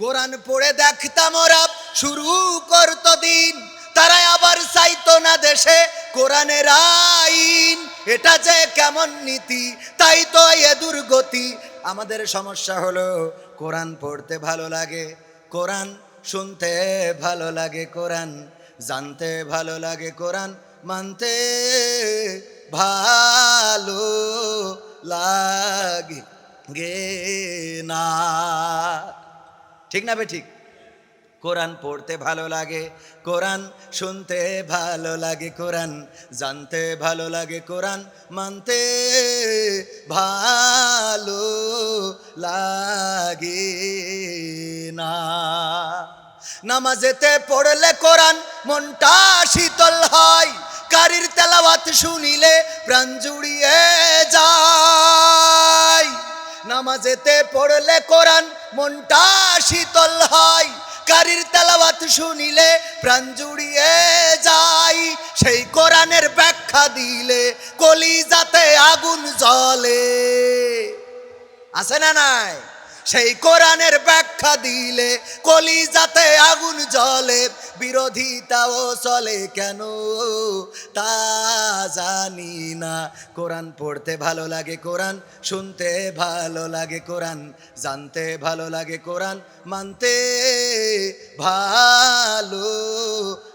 কোরআন পড়ে দেখতাম ওরা, শুরু করত দিন। তারা আবার চাইতো না দেশে কোরআনের আইন। এটা যে কেমন নীতি, তাই তো এ দুর্গতি। আমাদের সমস্যা হলো, কোরআন পড়তে ভালো লাগে, কোরআন শুনতে ভালো লাগে, কোরআন জানতে ভালো লাগে, কোরআন মানতে ভালো লাগে না। ঠিক না বে ঠিক? কোরআন পড়তে ভালো লাগে, কোরআন শুনতে ভালো লাগে, কোরআন জানতে ভালো লাগে, কোরআন মানতে ভালো লাগে না। নামাজেতে পড়লে কোরআন মনটা শীতল হয় কারির তেলাওয়াত শুনিলে প্রাণ জুড়িয়ে যায়। নামাজেতে পড়লে কোরআন মনটা শীতল হয় কারির তেলাওয়াত শুনিলে প্রাণ জুড়িয়ে যাই সেই কোরআনের ব্যাখ্যা দিলে কলিজাতে আগুন জ্বলে। আছে না নাই? সেই কোরআনের ব্যাখ্যা দিলে কলিজাতে আগুন জ্বলে বিরোধিতাও চলে কেন? তা জানি না। কোরআন পড়তে ভালো লাগে কোরআন, শুনতে ভালো লাগে কোরআন, জানতে ভালো লাগে কোরআন, মানতে ভালো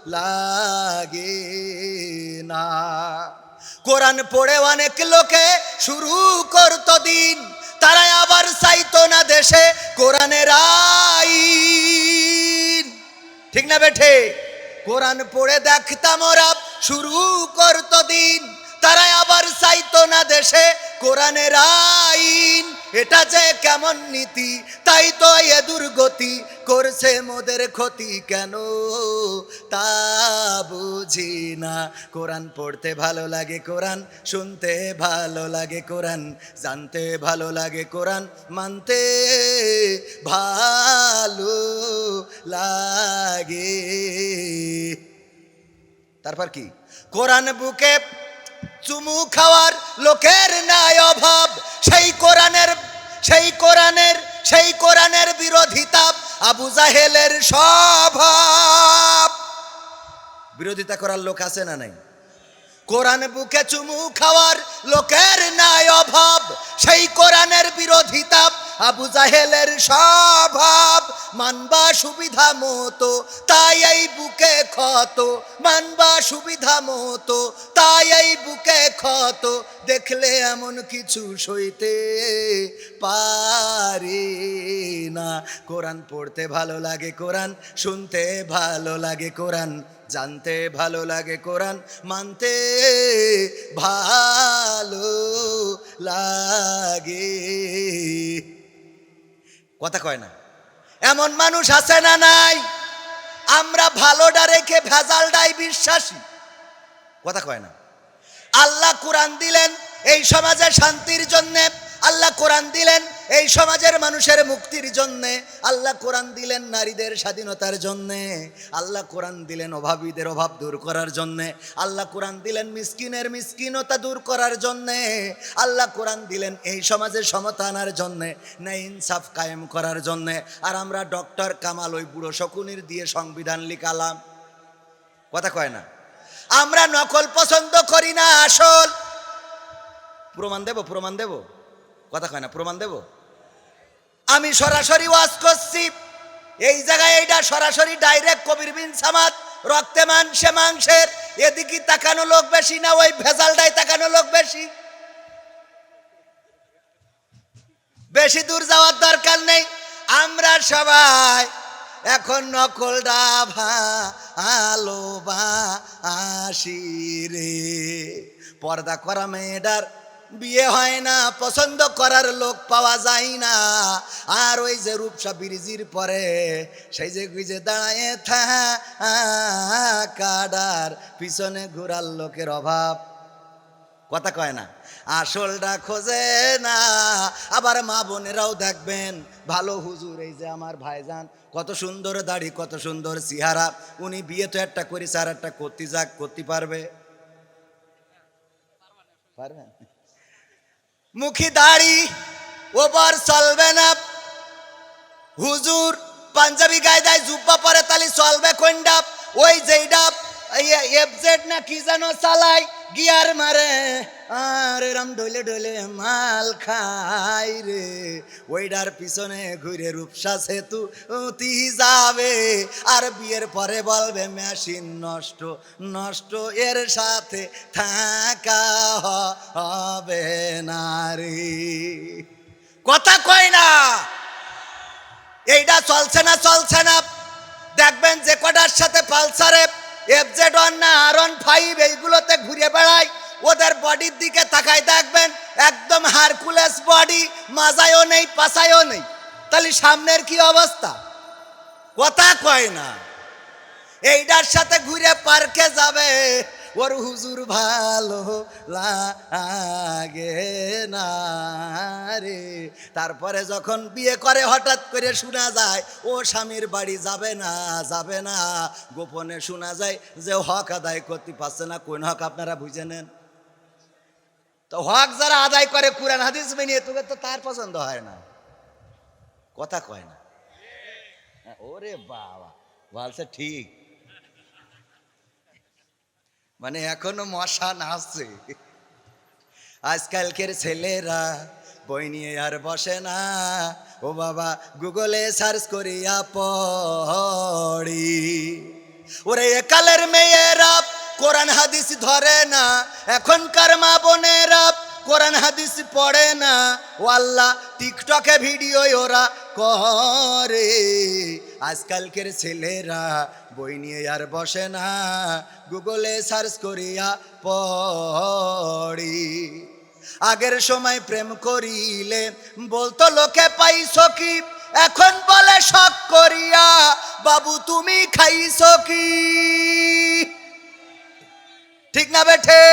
লাগে না। কোরআন পড়ে অনেক লোকে শুরু করতো দিন তারা আবার চাইতো না দেশে কোরআনের আইন। ঠিক না বেঠে? কোরআন পড়ে দেখতাম ওরা, শুরু করতো দিন। তারা আবার চাইতো না দেশে কোরআনের আইন। এটা যে কেমন নীতি, তাই তো এ দুর্গতি, করছে মোদের ক্ষতি কেন? তা বুঝি না। কোরআন পড়তে ভালো লাগে কোরআন, শুনতে ভালো লাগে কোরআন, জানতে ভালো লাগে কোরআন, মানতে ভালো লাগে। তারপর কি? কোরআন বুকে চুমু খাওয়ার লোকের নাই অভাব, সেই কোরআনের সেই কোরআনের সেই কোরআনের বিরোধিতা আবু জাহেলের স্বভাব। বিরোধিতা করার লোক আছে না নাই? কোরআন বুকে চুমু খাওয়ার লোকের নাই অভাব, সেই কোরআনের বিরোধিতা আবু জাহেলের স্বভাব। মানবা সুবিধা মতো, তাই এই বুকে ক্ষত। মানবা সুবিধা মতো, তাই এই বুকে ক্ষত। দেখলে এমন কিছু সইতে পারে না। কোরআন পড়তে ভালো লাগে, কোরআন শুনতে ভালো লাগে, কোরআন জানতে ভালো লাগে কোরআন, মানতে ভালো লাগে। কথা কয় না? এমন মানুষ আছে না নাই? আমরা ভালোটা রেখে ভেজালটাই বিশ্বাসী। কথা কয় না? আল্লাহ কোরআন দিলেন, এই সমাজে শান্তির জন্যে আল্লাহ কোরআন দিলেন এই সমাজের মানুষের মুক্তির জন্যে আল্লাহ কোরআন দিলেন নারীদের স্বাধীনতার জন্যে, আল্লাহ কোরআন দিলেন অভাবীদের অভাব দূর করার জন্যে, আল্লাহ কোরআন দিলেন মিসকিনের মিসকিনতা দূর করার জন্যে, আল্লাহ কোরআন দিলেন এই সমাজে সমতা আনার জন্যে না ইনসাফ কায়েম করার জন্যে। আর আমরা ডক্টর কামাল ওই বুড়ো শকুনির দিয়ে সংবিধান লিখালাম। কথা কয় না? আমরা নকল পছন্দ করি না আসল। প্রমাণ দেব প্রমাণ দেব? কথা কয় না, প্রমাণ দেব? আমি সরাসরি ওয়াজ করছি। এই জায়গায় এইটা সরাসরি ডাইরেক্ট কবির বিন সামাদ, রক্তে মাংসে মাংসের, এদিকে তাকানো লোক বেশি না, ওই ভেজালটাই তাকানো লোক বেশি। বেশি দূর যাওয়ার দরকার নেই। আমরা সবাই এখন নকলটা ভালো আসি রে পর্দা করা মেয়েটার বিয়ে হয় না, পছন্দ করার লোক পাওয়া যায় না। আর ওই যে রূপসা বিরিজির পরে সেই যে গুজে দাঁড়ায় থাকাডার পিছনে ঘোরার লোকের অভাব। কথা কয় না, আসলটা খোঁজে না। আবার মা বোনেরাও দেখবেন, ভালো হুজুর, এই যে আমার ভাইজান, কত সুন্দর দাড়ি, কত সুন্দর চেহারা। উনি বিয়ে তো একটা করেছে, আর একটা করতে যাক, করতে পারবে? পারবেন মুখী দাড়ি, ওপর চলবে না। হুজুর, পাঞ্জাবি গায়ে দেয় জুব্বা পরে তালি চলবে কোন ডাব? ওই যেই ডাব এফজেড না কি যেন চালায়, গিয়ার মারে। আর এরম ডলে ডলে মাল খাই রে। ওইটার পিছনে ঘুরে রূপসা সেতু উতি যাবে। আর বিয়ের পরে বলবে, মেশিন নষ্ট নষ্ট, এর সাথে থাকা হবে না রে। কথা কয় না। এইটা চলছে না চলছে না। দেখবেন যে কটার সাথে পালসারে, এফজেড ওয়ান না, আর ফাইভ, এইগুলোতে ঘুরে বেড়ায়। ওদের বডির দিকে তাকায় দেখবেন, একদম হারকুলেস বডি, মাজায়ও নেই পাশায়ও নেই। তাহলে সামনের কি অবস্থা? কথা কয় না। এইটার সাথে ঘুরে পার্কে যাবে, ওর হুজুর ভালো লাগে না রে। তারপরে যখন বিয়ে করে, হঠাৎ করে শোনা যায়, ও স্বামীর বাড়ি যাবে না যাবে না। গোপনে শোনা যায় যে হক আদায় করতে পারছে না। কোন হক আপনারা বুঝে নেন? তো হক যারা আদায় করে কোরআন হাদিস মেনিয়ে তোকে তো তার পছন্দ হয় না। কথা কয় না। হ্যাঁ, ওরে বাবা বলছে ঠিক। মানে এখনও মশা নাচছে। আজকালকের ছেলেরা বই নিয়ে আর বসে না। ও বাবা গুগলে সার্চ করিয়া পড়ি। ওরে একালের মেয়েরা কোরআন হাদিস ধরে না। এখনকার মা বোনেরা কোরআন হাদিস পড়ে না। ও আল্লাহ টিকটকে ভিডিও ওরা করে। আজকালকের ছেলেরা বই নিয়ে আর বসে না। গুগলে সার্চ করিয়া পড়ি। আগের সময় প্রেম করিলে বলতো, লোকে পাইছ কি? এখন বলে শখ করিয়া। বাবু, তুমি খাইছ কি? ঠিক না বেঠে?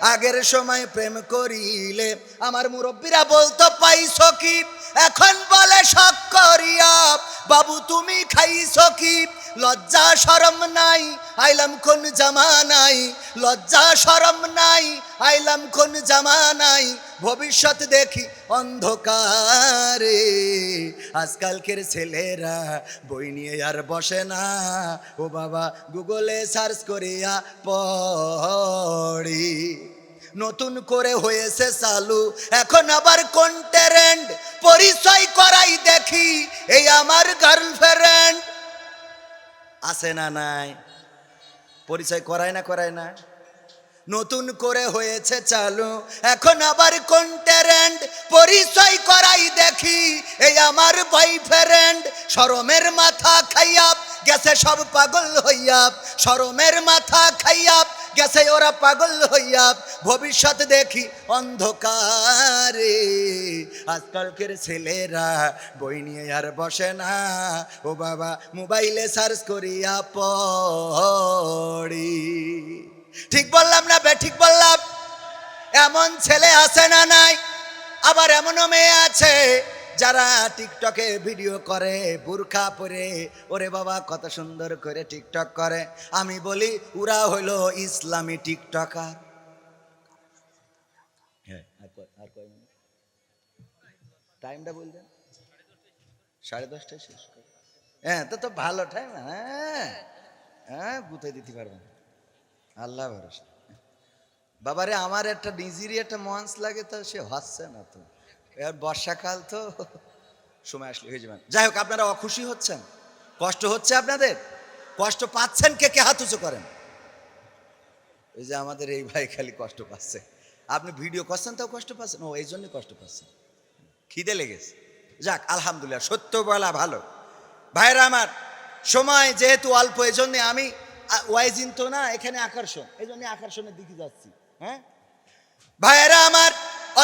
আগের সময় প্রেম করিলে আমার মুরব্বীরা বলতো, পাইছ কি? এখন বলে, শখ করিয়া। বাবু, তুমি খাইছ কি? লজ্জা সরম নাই, আইলাম কোন জামানাই লজ্জা সরম নাই, আইলাম কোন জামানাই ভবিষ্যৎ দেখি অন্ধকারে। আজকালকের ছেলেরা বই নিয়ে আর বসে না। ও বাবা, গুগলে সার্চ করিয়া পড়ি। নতুন করে হয়েছে চালু। এখন আবার কোন ট্যারেন্ট পরিচয় করাই দেখি, এই আমার গার্লফ্রেন্ড আছে না নাই? পরিচয় করায় না করায় না? নতুন করে হয়েছে চালু, এখন আবার কোন ট্যারেন্ট পরিচয় করাই দেখি, এই আমার বয়ফ্রেন্ড সরমের মাথা খাইয়া গেছে সব পাগল হইয়া সরমের মাথা খাইয়া গেছে, ওরা পাগল হইয়া ভবিষ্যৎ দেখি অন্ধকারে। আজকালকের ছেলেরা বই নিয়ে আর বসে না। ও বাবা, মোবাইলে সার্চ করিয়া পড়ি। ঠিক বললাম না বে, ঠিক বললাম? এমন ছেলে আছে না নাই? আবার এমনও মেয়ে আছে যারা টিকটকে ভিডিও করে, বুরখা পরে, ওরে বাবা, কত সুন্দর করে টিকটক করে। আমি বলি, ওরা হইল ইসলামী টিকটকার। হ্যাঁ? টাইমটা বলবেন? সাড়ে দশটায় শেষ হ্যাঁ তো তো ভালো টাইম হ্যাঁ। হ্যাঁ গুতে দিতে পারবেন আল্লাহ ভরসা। বাবারে, আমার একটা নিজেরই একটা মঞ্চ লাগে, তো সে হচ্ছে না তো। এবার বর্ষাকাল তো সময় আসলে হয়ে যাবেন যাই হোক, আপনারা অখুশি হচ্ছেন? কষ্ট হচ্ছে আপনাদের? কষ্ট পাচ্ছেন কে কে হাত উঁচু করেন? ওই যে আমাদের এই ভাই খালি কষ্ট পাচ্ছে। আপনি ভিডিও করছেন, তাও কষ্ট পাচ্ছেন? ও, এই জন্য কষ্ট পাচ্ছেন খিদে লেগেছে। যাক, আলহামদুলিল্লাহ, সত্য বলা ভালো। ভাইরা আমার, সময় যেহেতু অল্প, এই জন্যে আমি ওয়াইজিন তো না, এখানে আকর্ষণ। এই জন্য আকর্ষণের দিকে যাচ্ছি হ্যাঁ? ভাইয়েরা আমার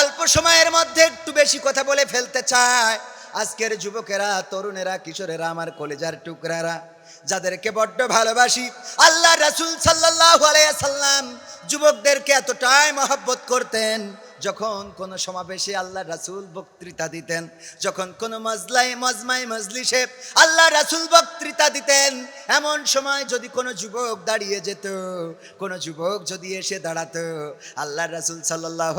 অল্প সময়ের মধ্যে একটু বেশি কথা বলে ফেলতে চায়। আজকের যুবকেরা, তরুণেরা, কিশোরেরা, আমার কলেজার টুকরারা, যাদেরকে বড্ড ভালোবাসি, আল্লাহ রাসুল সাল্লাহ আলাইসাল্লাম যুবকদেরকে এতটাই মহব্বত করতেন। যখন কোন সমাবেশে আল্লাহ রাসূল বক্তৃতা দিতেন, যখন কোন মজলাই মজমাই মজলিসে আল্লাহ রাসূল বক্তৃতা দিতেন, এমন সময় যদি কোনো যুবক দাঁড়িয়ে যেত, কোনো যুবক যদি এসে দাঁড়াতো আল্লাহ রাসূল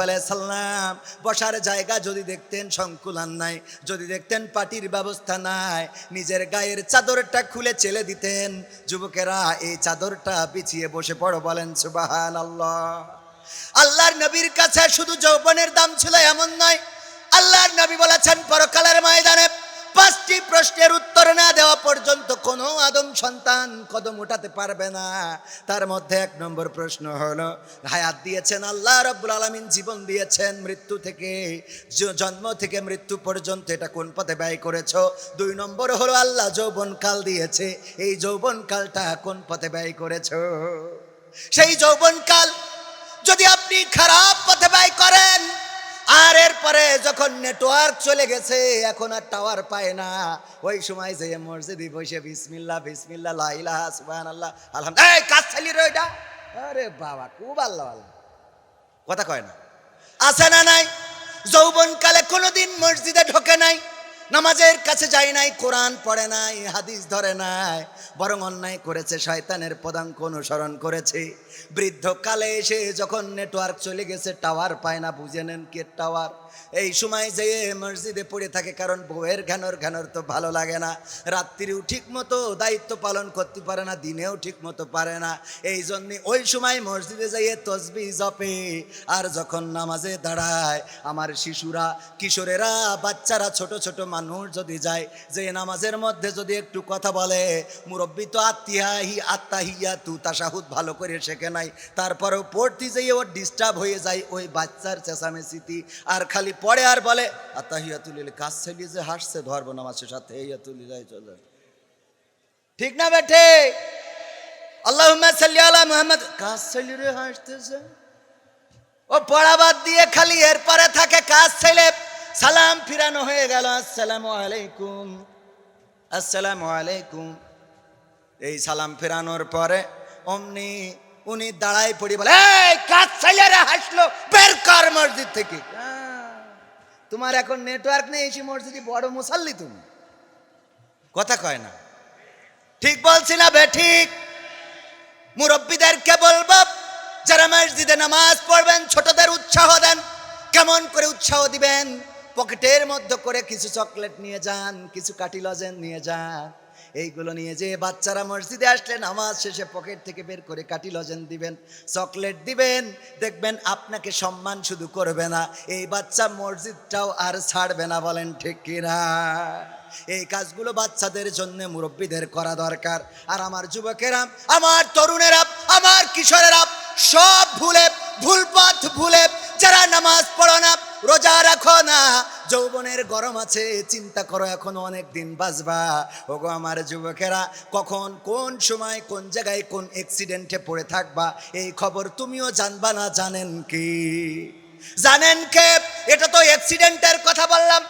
আলাইহি সাল্লাম বসার জায়গা যদি দেখতেন সংকুলান নাই, যদি দেখতেন পার্টির ব্যবস্থা নাই, নিজের গায়ের চাদরটা খুলে চেলে দিতেন, যুবকেরা এই চাদরটা পিছিয়ে বসে পড়ো বলেন সুবাহান আল্লাহ আল্লাহর নবীর কাছে শুধু যৌবনের দাম ছিল এমন নয়। আল্লাহর নবী বলেছেন, পরকালের ময়দানে পাঁচটি প্রশ্নের উত্তর না দেওয়া পর্যন্ত কোনো আদম সন্তান কদম উঠাতে পারবে না। তার মধ্যে এক নম্বর প্রশ্ন হলো, হায়াত দিয়েছেন আল্লাহ, রব্বুল আলমিন জীবন দিয়েছেন মৃত্যু থেকে জন্ম থেকে মৃত্যু পর্যন্ত, এটা কোন পথে ব্যয় করেছ? দুই নম্বর হলো, আল্লাহ যৌবন কাল দিয়েছে, এই যৌবন কালটা কোন পথে ব্যয় করেছ? সেই যৌবন কাল যদি আপনি খারাপ পথে ব্যয় করেন, আর এরপরে যখন নেটওয়ার্ক চলে গেছে, এখন আর টাওয়ার পায় না। ওই সময় যে মসজিদে বসে বিসমিল্লাহ বিসমিল্লাহ লাইলাহ সুবাহ আল্লাহ আলহামদুলিল্লাহ। এই, কাজ চালিয়ে ওইটা আরে বাবা, খুব আল্লাহ আল্লাহ। কথা কয় না। আছে না নাই? যৌবনকালে কোনোদিন মসজিদে ঢোকে নাই। নামাজের কাছে যায় নাই, কোরআন পড়ে নাই, হাদিস ধরে নাই, বরং অন্যায় করেছে, শয়তানের পদাঙ্ক অনুসরণ করেছে। বৃদ্ধকালে এসে যখন নেটওয়ার্ক চলে গেছে টাওয়ার পায় না, বুঝে নেন কে টাওয়ার এই সময় যে মসজিদে পড়ে থাকে, কারণ বউয়ের ঘ্যানর ঘ্যানর তো ভালো লাগে না। রাত্রিও ঠিক মতো দায়িত্ব পালন করতে পারে না, দিনেও ঠিক মতো পারে না। এই জন্য ওই সময় মসজিদে যাইয়ে তসবি জপে, আর যখন নামাজে দাঁড়ায়, আমার শিশুরা, কিশোরেরা, বাচ্চারা, ছোট ছোট মানুষ যদি যায়, যে নামাজের মধ্যে যদি একটু কথা বলে, মুরব্বী তো আত্মিয়াহি আত্মাহিয়া তু তাসাহুদ ভালো করে শেখে নাই। তারপরেও পড়তে যেয়ে ওর ডিস্টার্ব হয়ে যায়, ওই বাচ্চার চেঁচামেচিতি, আর খালি পড়ে আর বলে আত্মাহিয়া তুলিলে কাজ চালিয়ে যে হাসছে, ধরবো নামাজের সাথে ইয়া তুলি যাই চলে ঠিক না বেঠে? আল্লাহ মোহাম্মদ। কাজ রে হাসতেছে? ও পড়া বাদ দিয়ে খালি এরপরে থাকে কাজ ছেলে সালাম ফিরানো হয়ে গেল, আসসালামু আলাইকুম। আসসালামু আলাইকুম। এই সালাম ফেরানোর পরে অমনি উনি দাঁড়াই পড়ি বলে কাজ ছেলেরা হাসলো, বের কর মসজিদ থেকে। তোমার এখন নেটওয়ার্ক নেই এসে মসজিদে বড় মুসাল্লি তুমি। কথা কয় না। ঠিক বলছি না বে, ঠিক। মুরব্বীদেরকে বলব, যারা মসজিদে নামাজ পড়বেন, ছোটদের উৎসাহ দেন, কেমন করে উৎসাহ দিবেন? পকেটের মধ্যে করে কিছু চকলেট নিয়ে যান, কিছু কাটি লজেন নিয়ে যান। এইগুলো নিয়ে যে বাচ্চারা মসজিদে আসলে নামাজ শেষে পকেট থেকে বের করে কাটি লজেন দিবেন, চকলেট দিবেন, দেখবেন আপনাকে সম্মান শুধু করবে না, এই বাচ্চা মসজিদটাও আর ছাড়বে না বলেন ঠিক কিনা? এই কাজগুলো বাচ্চাদের জন্য মুরব্বীদের করা দরকার। আর আমার যুবকেরা, আমার তরুণেরা, আমার কিশোরেরা, সব ভুলে ভুল পথ ভুলে যারা নামাজ পড়ো না, রোজা রাখো না, যৌবনের গরম আছে, চিন্তা করো এখনও অনেক দিন বাঁচবা। ওগো আমার যুবকেরা, কখন কোন সময়, কোন জায়গায়, কোন অ্যাক্সিডেন্টে পড়ে থাকবা, এই খবর তুমিও জানবা না, জানেন কি? জানেন কে? এটা তো অ্যাক্সিডেন্টের কথা বললাম।